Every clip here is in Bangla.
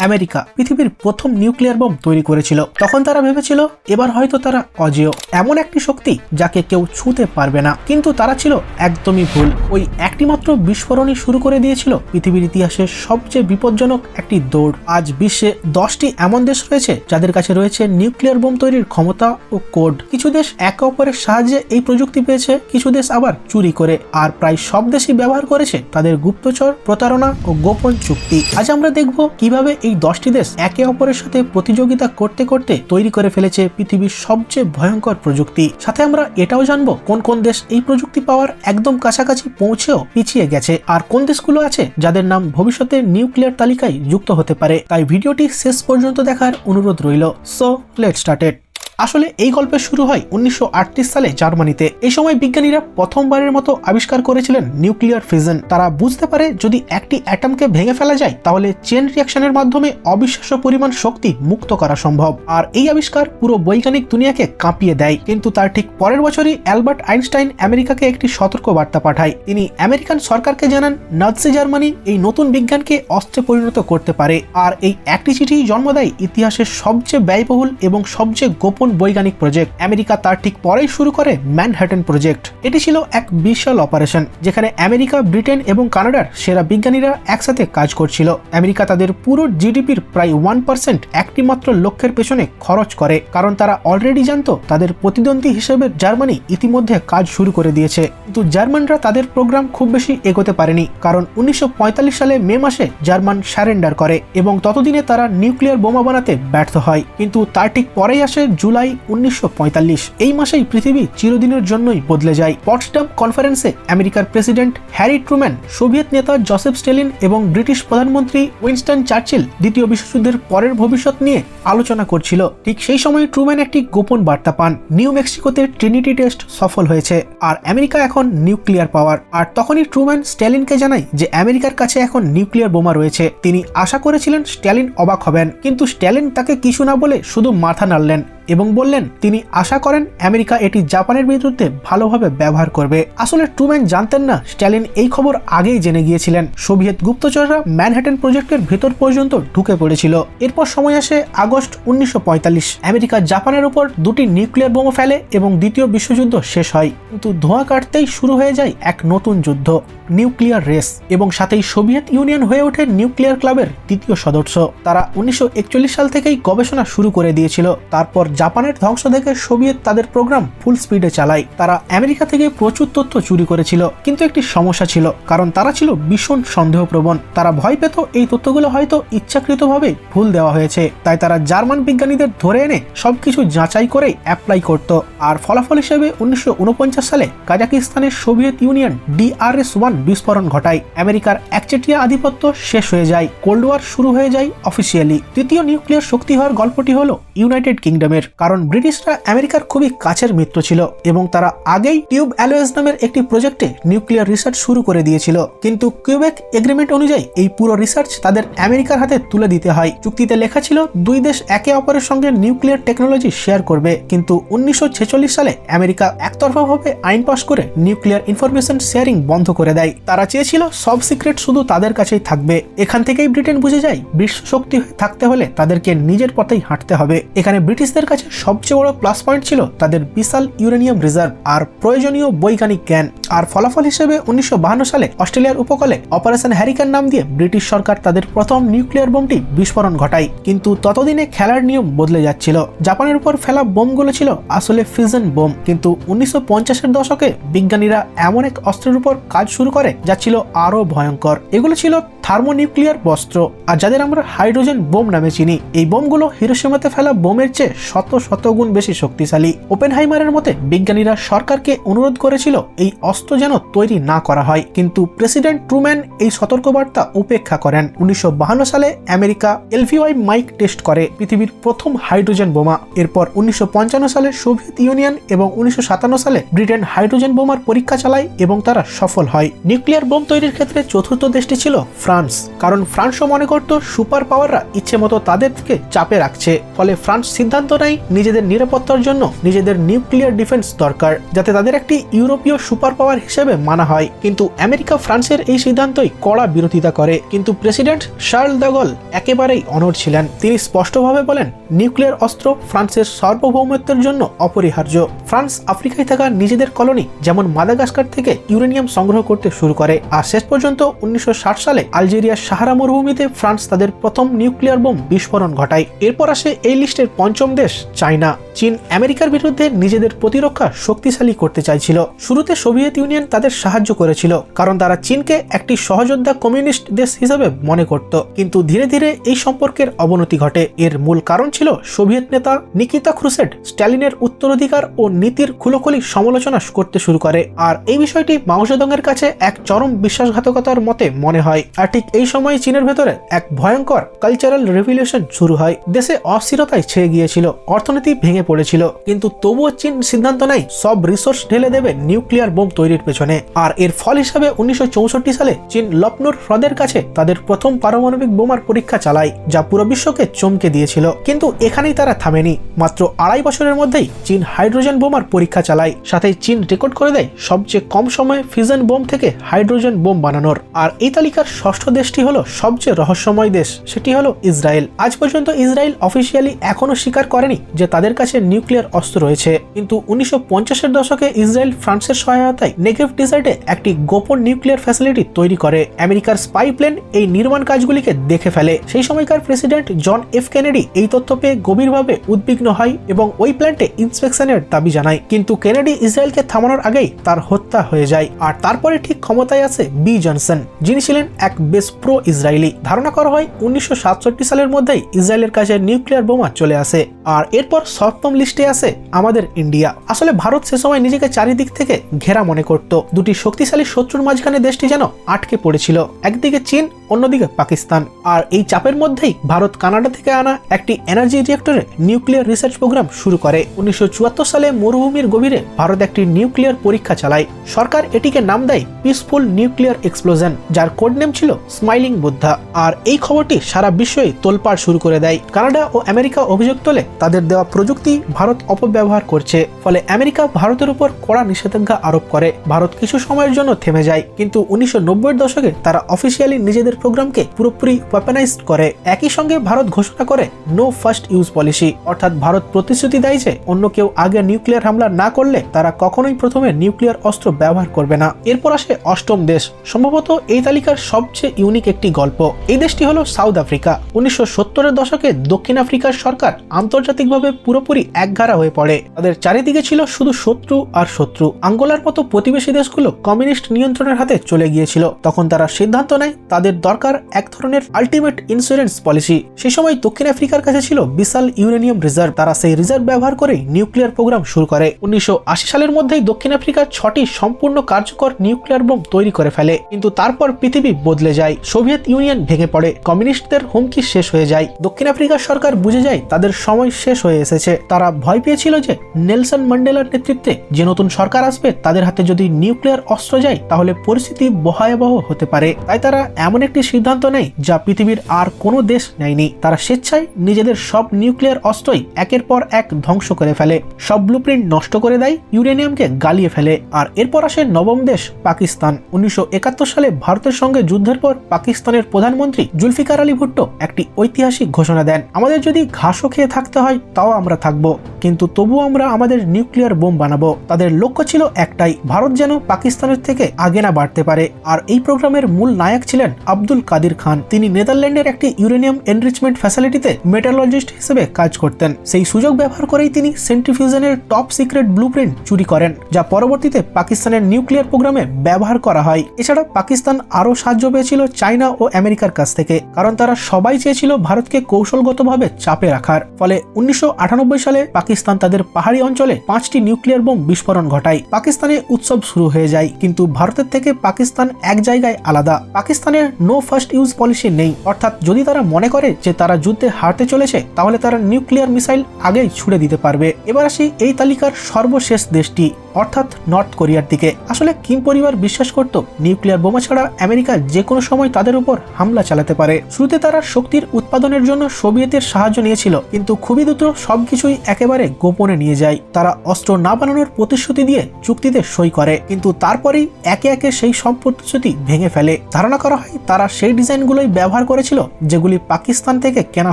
আমেরিকা পৃথিবীর প্রথম নিউক্লিয়ার বোম তৈরি করেছিল। তখন তারা ভেবেছিল, এবার হয়তো তারা অজেয়। এমন একটি শক্তি যাকে কেউ ছুঁতে পারবে না। কিন্তু তারা ছিল একদমই ভুল। ওই একটি মাত্র বিস্ফোরণই শুরু করে দিয়েছিল পৃথিবীর ইতিহাসে সবচেয়ে বিপজ্জনক একটি দৌড়। আজ বিশ্বে দশটি এমন দেশ রয়েছে যাদের কাছে রয়েছে নিউক্লিয়ার বোম তৈরির ক্ষমতা ও কোড। কিছু দেশ একে অপরের সাহায্যে এই প্রযুক্তি পেয়েছে, কিছু দেশ আবার চুরি করে। আর প্রায় সব দেশই ব্যবহার করেছে তাদের গুপ্তচর, প্রতারণা ও গোপন চুক্তি। আজ আমরা দেখব কীভাবে এই দশটি দেশ একে অপরের সাথে প্রতিযোগিতা করতে করতে তৈরি করে ফেলেছে পৃথিবীর সবচেয়ে ভয়ঙ্কর প্রযুক্তি। সাথে আমরা এটাও জানব কোন কোন দেশ এই প্রযুক্তি পাওয়ার একদম কাছাকাছি পৌঁছেও পিছিয়ে গেছে আর কোন দেশগুলো আছে যাদের নাম ভবিষ্যতে নিউক্লিয়ার তালিকায় যুক্ত হতে পারে। তাই ভিডিওটি শেষ পর্যন্ত দেখার অনুরোধ রইল। সো লেট স্টার্টেড আসলে এই গল্পের শুরু হয় উনিশশো আটত্রিশ সালে জার্মানিতে। এই সময় বিজ্ঞানীরা প্রথমবারের মতো আবিষ্কার করেছিলেন নিউক্লিয়ার ফিজন তারা বুঝতে পারে যদি একটি অ্যাটমকে ভেঙে ফেলা যায়, তাহলে চেন রিয়াকশনের মাধ্যমে অবিশ্বাস্য পরিমাণ শক্তি মুক্ত করা সম্ভব। আর এই আবিষ্কার পুরো বৈজ্ঞানিক দুনিয়াকে কাঁপিয়ে দেয়। কিন্তু তার ঠিক পরের বছরই অ্যালবার্ট আইনস্টাইন আমেরিকাকে একটি সতর্ক বার্তা পাঠায়। তিনি আমেরিকান সরকারকে জানান, নাৎসি জার্মানি এই নতুন বিজ্ঞানকে অস্ত্রে পরিণত করতে পারে। আর এই একটি চিঠি জন্ম দেয় ইতিহাসের সবচেয়ে ব্যয়বহুল এবং সবচেয়ে গোপন বৈজ্ঞানিক প্রজেক্ট আমেরিকা তার ঠিক পরেই শুরু করে ম্যানহ্যাটন প্রজেক্ট। এটি ছিল এক বিশাল অপারেশন, যেখানে আমেরিকা, ব্রিটেন এবং কানাডার সেরা বিজ্ঞানীরা একসাথে কাজ করছিল। আমেরিকা তাদের পুরো জিডিপির প্রায় ওয়ান পার্সেন্ট একটি মাত্র লক্ষ্যের পেছনে খরচ করে, কারণ তারা অলরেডি জানতো তাদের প্রতিদ্বন্দ্বী হিসেবে জার্মানি ইতিমধ্যে কাজ শুরু করে দিয়েছে। কিন্তু জার্মানরা তাদের প্রোগ্রাম খুব বেশি এগোতে পারেনি, কারণ উনিশশো পঁয়তাল্লিশ সালে মে মাসে জার্মান স্যারেন্ডার করে এবং ততদিনে তারা নিউক্লিয়ার বোমা বানাতে ব্যর্থ হয়। কিন্তু তার ঠিক পরেই আসে জুলাই উনিশশো পঁয়তাল্লিশ। এই মাসেই পৃথিবী চিরদিনের জন্যই বদলে যায়। পটসডাম কনফারেন্সে আমেরিকার প্রেসিডেন্ট হ্যারি ট্রুম্যান, সোভিয়েত নেতা জসেফ স্টেলিন এবং ব্রিটিশ প্রধানমন্ত্রী উইনস্টন চার্চিল দ্বিতীয় বিশ্বযুদ্ধের পরের ভবিষ্যৎ নিয়ে আলোচনা করছিল। ঠিক সেই সময় ট্রুম্যান একটি গোপন বার্তা পান। নিউ মেক্সিকোতে ট্রিনিটি টেস্ট সফল হয়েছে আর আমেরিকা এখন নিউক্লিয়ার পাওয়ার। আর তখনই ট্রুম্যান স্ট্যালিনকে জানায় যে আমেরিকার কাছে এখন নিউক্লিয়ার বোমা রয়েছে। তিনি আশা করেছিলেন স্ট্যালিন অবাক হবেন। কিন্তু স্ট্যালিন তাকে কিছু না বলে শুধু মাথা নাড়লেন। এবং বললেন, তিনি আশা করেন আমেরিকা এটি জাপানের বিরুদ্ধে ভালোভাবে ব্যবহার করবে। আসলে ট্রুম্যান জানতেন না, স্ট্যালিন এই খবর আগেই জেনে গিয়েছিলেন। সোভিয়েত গুপ্তচররা ম্যানহাটন প্রজেক্টের ভেতর পর্যন্ত ঢুকে পড়েছিল। এরপর সময় আসে আগস্ট উনিশশো পঁয়তাল্লিশ। আমেরিকা জাপানের উপর দুটি নিউক্লিয়ার বোমা ফেলে এবং দ্বিতীয় বিশ্বযুদ্ধ শেষ হয়। কিন্তু ধোঁয়া কাটতেই শুরু হয়ে যায় এক নতুন যুদ্ধ, নিউক্লিয়ার রেস এবং সাথেই সোভিয়েত ইউনিয়ন হয়ে ওঠে নিউক্লিয়ার ক্লাবের তৃতীয় সদস্য। তারা উনিশশো একচল্লিশ সাল থেকেই গবেষণা শুরু করে দিয়েছিল। তারপর জাপানের ধ্বংস দেখে সোভিয়েত তাদের প্রোগ্রাম ফুল স্পিডে চালায়। তারা আমেরিকা থেকে প্রচুর তথ্য চুরি করেছিল, কিন্তু একটি সমস্যা ছিল, কারণ তারা ছিল ভীষণ সন্দেহপ্রবণ। তারা ভয় পেত, এই তথ্যগুলো হয়তো ইচ্ছাকৃতভাবে ভুল দেওয়া হয়েছে। তাই তারা জার্মান বিজ্ঞানীদের ধরে এনে সবকিছু যাচাই করেই অ্যাপ্লাই করত। আর ফলাফল হিসেবে উনিশশো উনপঞ্চাশ সালে কাজাকিস্তানের সোভিয়েত ইউনিয়ন ডিআরএস ওয়ান বিস্ফোরণ ঘটায়। আমেরিকার একচেটিয়া আধিপত্য শেষ হয়ে যায়, কোল্ড ওয়ার শুরু হয়ে যায় অফিসিয়ালি তৃতীয় নিউক্লিয়ার শক্তি হওয়ার গল্পটি হলো ইউনাইটেড কিংডমের কারণ ব্রিটিশরা আমেরিকার খুবই কাছের মিত্র ছিল এবং তারা আগেই টিউব অ্যালোয়েস নামের একটি প্রজেক্টে নিউক্লিয়ার রিসার্চ শুরু করে দিয়েছিল। কিন্তু কিউবেক এগ্রিমেন্ট অনুযায়ী এই পুরো রিসার্চ তাদের আমেরিকার হাতে তুলে দিতে হয়। চুক্তিতে লেখা ছিল, দুই দেশ একে অপরের সঙ্গে নিউক্লিয়ার টেকনোলজি শেয়ার করবে। কিন্তু উনিশশো ছেচল্লিশ সালে আমেরিকা একতরফাভাবে আইন পাশ করে নিউক্লিয়ার ইনফরমেশন শেয়ারিং বন্ধ করে দেয়। তারা চেয়েছিল সব সিক্রেট শুধু তাদের কাছেই থাকবে। এখান থেকেই ব্রিটেন বুঝে যায় বিশ্ব শক্তি থাকতে হলে তাদেরকে নিজের পথেই হাঁটতে হবে। এখানে ব্রিটিশদের কাছে সবচেয়ে বড় প্লাস পয়েন্ট ছিল তাদের বিশাল ইউরেনিয়াম রিজার্ভ আর প্রয়োজনীয় বৈজ্ঞানিক জ্ঞান। আর ফলাফল হিসেবে উনিশশো সালে অস্ট্রেলিয়ার উপকূলে অপারেশন হ্যারিকান নাম দিয়ে ব্রিটিশ সরকার তাদের প্রথম নিউক্লিয়ার বোমটি বিস্ফোরণ ঘটায়। কিন্তু ততদিনে খেলার নিয়ম বদলে যাচ্ছিল। জাপানের উপর ফেলা বোমগুলো ছিল আসলে ফিজন বোম। কিন্তু উনিশশো পঞ্চাশের দশকে বিজ্ঞানীরা এমন এক অস্ত্রের উপর কাজ শুরু করে যা ছিল আরও ভয়ঙ্কর। এগুলো ছিল থার্মোনিউক্লিয়ার বস্ত্র আর যাদের আমরা হাইড্রোজেন বোম নামে চিনি, এই বোমগুলো হিরোসীমাতে ফেলা বোমের চেয়ে শত শত গুণ বেশি শক্তিশালী। ওপেনহাইমারের মতে, বিজ্ঞানীরা সরকারকে অনুরোধ করেছিল এই অস্ত্র যেন তৈরি না করা হয়। কিন্তু প্রেসিডেন্ট ট্রুম্যান এই সতর্কবার্তা উপেক্ষা করেন। উনিশশো সালে আমেরিকা এলভিওয়াই মাইক টেস্ট করে পৃথিবীর প্রথম হাইড্রোজেন বোমা। এরপর উনিশশো পঞ্চান্ন সালে সোভিয়েত ইউনিয়ন এবং উনিশশো সাতান্ন সালে ব্রিটেন হাইড্রোজেন বোমার পরীক্ষা চালায় এবং তারা সফল হয়। নিউক্লিয়ার বোম তৈরির ক্ষেত্রে চতুর্থ দেশটি ছিল ফ্রান্স। ফ্রান্স। কারণ ফ্রান্সও মনে করত সুপার পাওয়াররা ইচ্ছে মতো তাদেরকে চাপে রাখছে। ফলে ফ্রান্স সিদ্ধান্ত নেয় নিজেদের নিরাপত্তার জন্য নিজেদের নিউক্লিয়ার ডিফেন্স দরকার, যাতে তাদের একটি ইউরোপীয় সুপার পাওয়ার হিসেবে মানা হয়। কিন্তু আমেরিকা ফ্রান্সের এই সিদ্ধান্তই কড়া বিরোধিতা করে। কিন্তু প্রেসিডেন্ট শার্ল দাগল একেবারেই অনড় ছিলেন। তিনি স্পষ্টভাবে বলেন, নিউক্লিয়ার অস্ত্র ফ্রান্সের সার্বভৌমত্বের জন্য অপরিহার্য। ফ্রান্স আফ্রিকায় থাকা নিজেদের কলোনি যেমন মাদাগাস্কার থেকে ইউরেনিয়াম সংগ্রহ করতে শুরু করে। আর শেষ পর্যন্ত উনিশশো ষাট সালে আলজেরিয়ার সাহারা মরুভূমিতে ফ্রান্স তাদের প্রথম নিউক্লিয়ার বোম বিস্ফোরণ ঘটায়। এরপর আসে এই লিস্টের পঞ্চম দেশ, চায়না। চীন আমেরিকার বিরুদ্ধে নিজেদের প্রতিরক্ষা শক্তিশালী করতে চাইছিল। শুরুতে সোভিয়েত ইউনিয়ন তাদের সাহায্য করেছিল, কারণ তারা চীনকে একটি সহযোদ্ধা কমিউনিস্ট দেশ হিসেবে মনে করত। কিন্তু ধীরে ধীরে এই সম্পর্কের অবনতি ঘটে। এর মূল কারণ ছিল সোভিয়েত নেতা নিকিতা ক্রুসেড স্ট্যালিনের উত্তরাধিকার ও নীতির খুলোখুলি সমালোচনা করতে শুরু করে। আর এই বিষয়টি মাওজেদংয়ের কাছে এক চরম বিশ্বাসঘাতকতার মতে মনে হয়। আর ঠিক এই সময় চীনের ভেতরে এক ভয়ঙ্কর কালচারাল রেভলিউশন শুরু হয়। দেশে অস্থিরতায় ছেয়ে গিয়েছিল, অর্থনীতি ভেঙে পড়েছিল, কিন্তু তবুও চীন সিদ্ধান্ত নেয় সব রিসোর্স ঢেলে দেবে নিউক্লিয়ার বোম তৈরির পেছনে। আর এর ফল হিসাবে উনিশশো চৌষট্টি সালে চীন লক্ষ্ণৌর হ্রদের কাছে তাদের প্রথম পারমাণবিক বোমার পরীক্ষা চালায়, যা পুরো বিশ্বকে চমকে দিয়েছিল। কিন্তু এখানেই তারা থামেনি, মাত্র আড়াই বছরের মধ্যেই চীন হাইড্রোজেন বোমার পরীক্ষা চালায়, সাথে চীন রেকর্ড করে দেয় সবচেয়ে কম সময়ে ফিজন বোম থেকে হাইড্রোজেন বোম বানানোর। আর এই তালিকার ষষ্ঠ দেশটি হলো সবচেয়ে রহস্যময় দেশ, সেটি হলো ইসরায়েল। আজ পর্যন্ত ইসরায়েল অফিসিয়ালি এখনও স্বীকার করেনি যে তাদের কাছে নিউক্লিয়ার অস্ত্র রয়েছে। কিন্তু উনিশশো পঞ্চাশের দশকে ইসরায়েল ফ্রান্সের সহায়তায় নেগেভ ডিজার্টে একটি গোপন নিউক্লিয়ার ফ্যাসিলিটি তৈরি করে। আমেরিকার স্পাই প্লেন এই নির্মাণ কাজগুলিকে দেখে ফেলে। সেই সময়কার প্রেসিডেন্ট জন এফ কেনেডি এই তথ্য পেয়ে গভীরভাবে উদ্বিগ্ন হয় এবং ওই প্ল্যান্টে ইন্সপেকশনের দাবি জানায়। কিন্তু কেনেডি ইসরায়েলকে থামানোর আগেই তার হত্যা হয়ে যায়। আর তারপরে ঠিক ক্ষমতায় আছে বি জনসন, যিনি ছিলেন এক বেশ প্রো ইসরায়েলি ধারণা করা হয় উনিশশো সাতষট্টি সালের মধ্যেই ইসরায়েলের কাছে নিউক্লিয়ার বোমা চলে আসে। আর এরপর সপ্তম লিস্টে আসে আমাদের ইন্ডিয়া। আসলে ভারত সে সময় নিজেকে চারিদিক থেকে ঘেরা মনে করত। দুটি শক্তিশালী শত্রুর মাঝখানে দেশটি যেন আটকে পড়েছিল। একদিকে চীন, অন্যদিকে পাকিস্তান। আর এই চাপের মধ্যেই ভারত কানাডা থেকে আনা একটি এনার্জি রিয়েক্টরে নিউক্লিয়ার রিসার্চ প্রোগ্রাম শুরু করে। উনিশশো চুয়াত্তর সালে মরুভূমির গভীরে ভারত একটি নিউক্লিয়ার পরীক্ষা চালায়। সরকার এটিকে নাম দেয় পিসফুল নিউক্লিয়ার এক্সপ্লোজন যার কোড নেম ছিল স্মাইলিং বুদ্ধা। আর এই খবরটি সারা বিশ্বই তোলপাড় শুরু করে দেয়। কানাডা ও আমেরিকা অভিযোগ তোলে, তাদের দেওয়া প্রযুক্তি ভারত অপব্যবহার করছে। ফলে আমেরিকা ভারতের উপর কড়া নিষেধাজ্ঞা আরোপ করে। ভারত কিছু সময়ের জন্য থেমে যায়, কিন্তু উনিশশো দশকে তারা অফিসিয়ালি নিজেদের প্রোগ্রামকে পুরোপুরি ওয়েপেনাইজ করে। একই সঙ্গে ভারত ঘোষণা করে নো ফার্স্ট ইউজ পলিসি অর্থাৎ ভারত প্রতিশ্রুতি দেয় যে, অন্য কেউ আগে নিউক্লিয়ার হামলা না করলে তারা কখনোই প্রথমে নিউক্লিয়ার অস্ত্র ব্যবহার করবে না। এরপর আসে অষ্টম দেশ। সম্ভবত এই তালিকার সবচেয়ে ইউনিক একটি গল্প। এই দেশটি হলো সাউথ আফ্রিকা। উনিশশো সত্তরের দশকে দক্ষিণ আফ্রিকার সরকার আন্তর্জাতিকভাবে পুরোপুরি একঘারা হয়ে পড়ে। তাদের চারিদিকে ছিল শুধু শত্রু আর শত্রু। আঙ্গোলার মতো প্রতিবেশী দেশগুলো কমিউনিস্ট নিয়ন্ত্রণের হাতে চলে গিয়েছিল। তখন তারা সিদ্ধান্ত নেয়, তাদের দরকার এক ধরনের আলটিমেট ইন্স্যুরেন্স পলিসি সেই সময় দক্ষিণ আফ্রিকার কাছে ছিল বিশাল ইউরেনিয়াম রিজার্ভ। তারা সেই রিজার্ভ ব্যবহার করে নিউক্লিয়ার প্রোগ্রাম শুরু করে। উনিশশো আশি সালের মধ্যেই দক্ষিণ আফ্রিকার ছটি সম্পূর্ণ কার্যকর নিউক্লিয়ার বোম তৈরি করে ফেলে। কিন্তু তারপর পৃথিবী বদলে যায়। সোভিয়েত ইউনিয়ন ভেঙে পড়ে, কমিউনিস্টদের হুমকি শেষ হয়ে যায়। দক্ষিণ আফ্রিকার সরকার বুঝে যায়, তাদের সময় শেষ হয়ে এসেছে। তারা ভয় পেয়েছিল যে, নেলসন ম্যান্ডেলার নেতৃত্বে যে নতুন সরকার আসবে, তাদের হাতে যদি নিউক্লিয়ার অস্ত্র যায়, তাহলে পরিস্থিতি ভয়াবহ হতে পারে। তাই তারা এমন একটি সিদ্ধান্ত নেয়, যা পৃথিবীর আর কোনো দেশ নেয়নি। তারা স্বেচ্ছায় নিজেদের সব নিউক্লিয়ার অস্ত্রই একের পর এক ধ্বংস করে ফেলে। সব ব্লুপ্রিন্ট নষ্ট করে দেয়, ইউরেনিয়ামকে গালিয়ে ফেলে। আর এরপর আসে নবম দেশ, পাকিস্তান। উনিশশো একাত্তর সালে ভারতের সঙ্গে যুদ্ধের পর পাকিস্তানের প্রধানমন্ত্রী জুলফিকার আলী ভুট্টো একটি ঐতিহাসিক ঘোষণা দেন। আমাদের যদি ঘাসও খেয়ে থাকতে হয়, তাও আমরা থাকব। কিন্তু তবু আমরা আমাদের নিউক্লিয়ার বোম বানাবো। তাদের লক্ষ্য ছিল একটাই, ভারত যেন পাকিস্তানের থেকে আগে না বাড়তে পারে। আর এই প্রোগ্রামের মূল নায়ক ছিলেন আব্দুল কাদির খান। তিনি নেদারল্যান্ডের একটি ইউরেনিয়াম এনরিচমেন্ট ফ্যাসিলিটিতে মেটালজিস্ট হিসেবে কাজ করতেন। সেই সুযোগ ব্যবহার করেই তিনি সেন্ট্রিফিউশনের টপ সিক্রেট ব্লুপ্রিন্ট চুরি করেন, যা পরবর্তীতে পাকিস্তানের নিউক্লিয়ার প্রোগ্রামে ব্যবহার করা হয়। এছাড়া পাকিস্তান আরও সাহায্য পেয়েছিল চায়না ও আমেরিকার কাছ থেকে, কারণ তারা সবাই চেয়েছিল ভারতকে কৌশলগতভাবে চাপে রাখার। ফলে উনিশশো আটানব্বই সালে পাকিস্তান তাদের পাহাড়ি অঞ্চলে পাঁচটি নিউক্লিয়ার বোম বিস্ফোরণ ঘটায়। পাকিস্তানে উৎসব শুরু হয়ে যায়, কিন্তু ভারতের থেকে পাকিস্তান এক জায়গায় আলাদা। পাকিস্তানের নো ফার্স্ট ইউজ পলিসি নেই। অর্থাৎ যদি তারা মনে করে যে তারা যুদ্ধে হারতে চলেছে, তাহলে তারা নিউক্লিয়ার মিসাইল আগেই ছুড়ে দিতে পারবে। এবার আসি এই তালিকার সর্বশেষ দেশটি। অর্থাৎ নর্থ কোরিয়ার দিকে। আসলে কিম পরিবার বিশ্বাস করত, নিউক্লিয়ার বোমা ছাড়া আমেরিকা যে কোনো সময় তাদের উপর হামলা চালাতে পারে। শুরুতে তারা শক্তির উৎপাদনের জন্য সোভিয়েতের সাহায্য নিয়েছিল, কিন্তু খুবই দ্রুত সবকিছুই একেবারে গোপনে নিয়ে যায়। তারা অস্ত্র না বানানোর প্রতিশ্রুতি দিয়ে চুক্তিতে সই করে, কিন্তু তারপরেই একে একে সেই সব প্রতিশ্রুতি ভেঙে ফেলে। ধারণা করা হয় তারা সেই ডিজাইনগুলোই ব্যবহার করেছিল, যেগুলি পাকিস্তান থেকে কেনা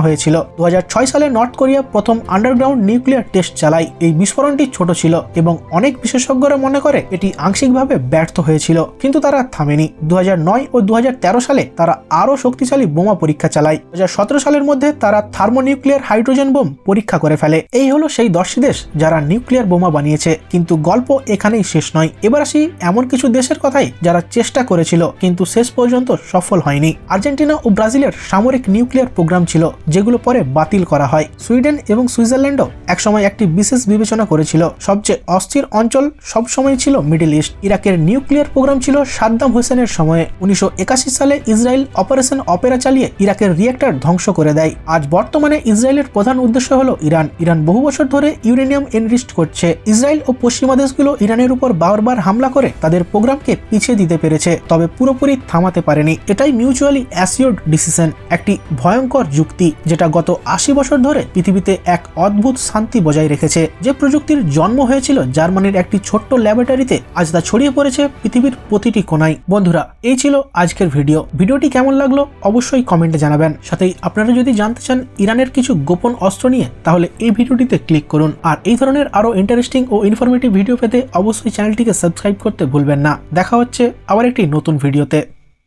হয়েছিল। দু হাজার ছয় সালে নর্থ কোরিয়া প্রথম আন্ডারগ্রাউন্ড নিউক্লিয়ার টেস্ট চালায়। এই বিস্ফোরণটি ছোট ছিল এবং অনেক বিশেষজ্ঞরা মনে করে এটি আংশিকভাবে ব্যর্থ হয়েছিল, কিন্তু তারা থামেনি। দু ও দুহাজার তেরো সালে তারা আরও শক্তিশালী বোমা পরীক্ষা চালায়। দু সালের মধ্যে তারা থার্মোনিউক্লিয়ার হাইড্রোজেন বোম পরীক্ষা করে ফেলে। এই হলো সেই দশটি দেশ যারা নিউক্লিয়ার বোমা বানিয়েছে, কিন্তু গল্প এখানেই শেষ নয়। এবার আসি এমন কিছু দেশের কথাই যারা চেষ্টা করেছিল, কিন্তু শেষ পর্যন্ত সফল হয়নি। আর্জেন্টিনা ও ব্রাজিলের সামরিক নিউক্লিয়ার প্রোগ্রাম ছিল, যেগুলো পরে বাতিল করা হয়। সুইডেন এবং সুইজারল্যান্ডও একসময় একটি বিশেষ বিবেচনা করেছিল, সবচেয়ে অস্থির অঞ্চল সবসময় ছিল মিডল ইস্ট। ইরাকের নিউক্লিয়ার প্রোগ্রাম ছিল সাদ্দাম হোসেনের সময়ে। উনিশশো সালে ইসরায়েল অপারেশন অপেরা চালিয়ে ইরাকের রিয়েক্টর ধ্বংস করে দেয়। আজ বর্তমানে ইসরায়েলের প্রধান উদ্দেশ্য হলো ইরান। ইরান বহু বছর ধরে ইউরেনিয়াম এনরিস্ট করছে। ইসরায়েল ও পশ্চিমা দেশগুলো ইরানের উপর বারবার হামলা করে তাদের প্রোগ্রামকে পিছিয়ে দিতে পেরেছে, তবে পুরোপুরি থামাতে পারেনি। এটাই মিউচুয়ালি অ্যাসিওর্ড ডিসিশন, একটি ভয়ঙ্কর যুক্তি, যেটা গত আশি বছর ধরে পৃথিবীতে এক অদ্ভুত শান্তি বজায় রেখেছে। যে প্রযুক্তির জন্ম হয়েছিল জার্মানির একটি ছোট্ট ল্যাবরেটরিতে আজ তা ছড়িয়ে পড়েছে পৃথিবীর প্রতিটি কোনায়। বন্ধুরা, এই ছিল আজকের ভিডিও ভিডিওটি কেমন লাগল অবশ্যই কমেন্টে জানাবেন। সাথেই আপনারা যদি জানতে চান ইরানের কিছু গোপন অস্ত্র নিয়ে, তাহলে এই ভিডিওটিতে ক্লিক করুন। আর এই ধরনের আরও ইন্টারেস্টিং ও ইনফরমেটিভ ভিডিও পেতে অবশ্যই চ্যানেলটিকে সাবস্ক্রাইব করতে ভুলবেন না। দেখা হচ্ছে আবার একটি নতুন ভিডিওতে